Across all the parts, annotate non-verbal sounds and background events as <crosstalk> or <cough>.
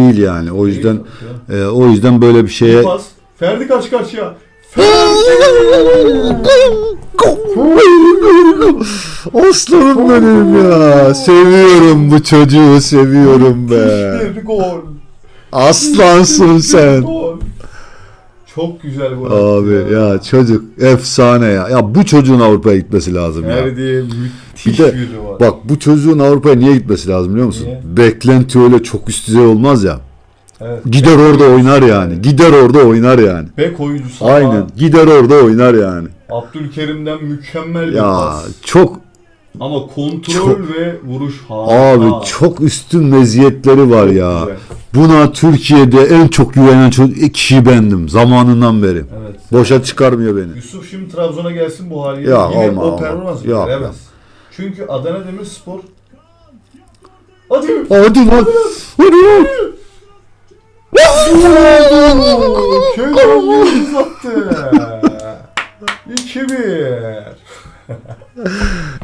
değil yani. O yüzden e, o yüzden böyle bir şeye Pas. Ferdi karşı karşıya. Aslanım benim ya. Seviyorum bu çocuğu seviyorum be. Bir gol. Aslansın sen. Gol. Çok güzel gol. Abi attı ya çocuk efsane ya. Ya bu çocuğun Avrupa'ya gitmesi lazım ya. Ferdi Bir müthiş de yüzü var. bak bu çocuğun Avrupa'ya niye gitmesi lazım biliyor musun? Niye? Beklenti öyle çok üst düzey olmaz ya. Evet. Gider orada oynar yani. Gider orada oynar yani. Bek oyuncusu Aynen. ama Gider orada oynar yani. Abdülkerim'den mükemmel bir Ya pas. çok Ama kontrol Çok- ve vuruş harika. abi çok üstün meziyetleri var ya. güzel. Buna Türkiye'de en çok güvenen çocuk kişi bendim zamanından beri. Evet. Boşa çıkarmıyor beni. Yusuf şimdi Trabzon'a gelsin bu haliyle Ya, yine olma, o olma. performans Ya, veremez. Çünkü Adana Demirspor Hadi. Hadi lan. Hadi lan. Kenan Yıldız attı. 2-1.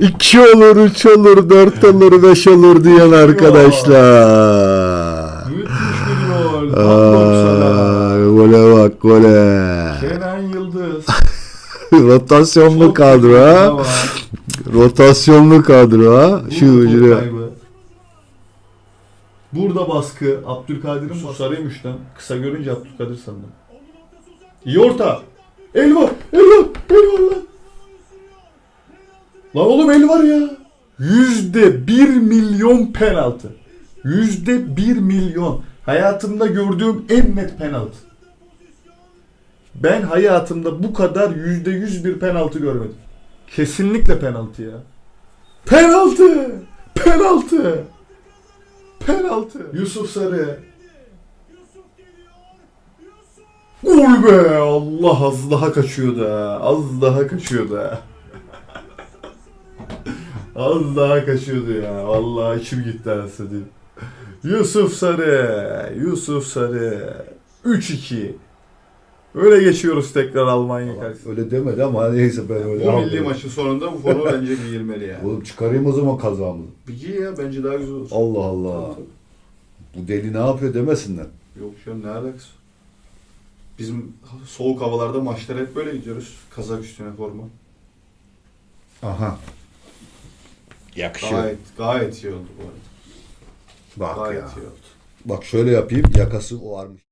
İki olur, üç olur, dört olur, beş olur diyen arkadaşlar. Müthiş bir gol. Tam 90'a. Aa, gole bak gole. Kenan Yıldız. <laughs> Rotasyonlu Çok kadro ha. Rotasyonlu kadro ha. Şu kaybı. Burada baskı. Abdülkadir'in pası. Sarıymış lan. Kısa görünce Abdülkadir sandım. İyi orta. El var. El var. El var lan. Lan oğlum el var ya. Yüzde bir milyon penaltı. Yüzde bir milyon. Hayatımda gördüğüm en net penaltı. Ben hayatımda bu kadar yüzde yüz bir penaltı görmedim. Kesinlikle penaltı ya. Penaltı! Penaltı! Penaltı! Yusuf Sarı. Gol be! Allah az daha kaçıyordu ha. Az daha kaçıyordu ha. <laughs> az daha kaçıyordu ya. Vallahi içim gitti anasını. Yusuf Sarı. Yusuf Sarı. 3-2. Öyle geçiyoruz tekrar Almanya karşısına. Öyle demedi ama neyse ben öyle Bu milli aldım. maçın sonunda bu forma bence giyilmeli yani. Oğlum çıkarayım o zaman kazağımı. Bir giy ya bence daha güzel olur. Allah Allah. Bu deli ne yapıyor demesinler. Yok canım ne alakası? Bizim soğuk havalarda maçlara hep böyle gidiyoruz. Kazak üstüne forma. Aha. Yakışıyor. Gayet, gayet iyi oldu bu arada. Bak Gayet ya. iyi oldu. Bak şöyle yapayım yakası o varmış.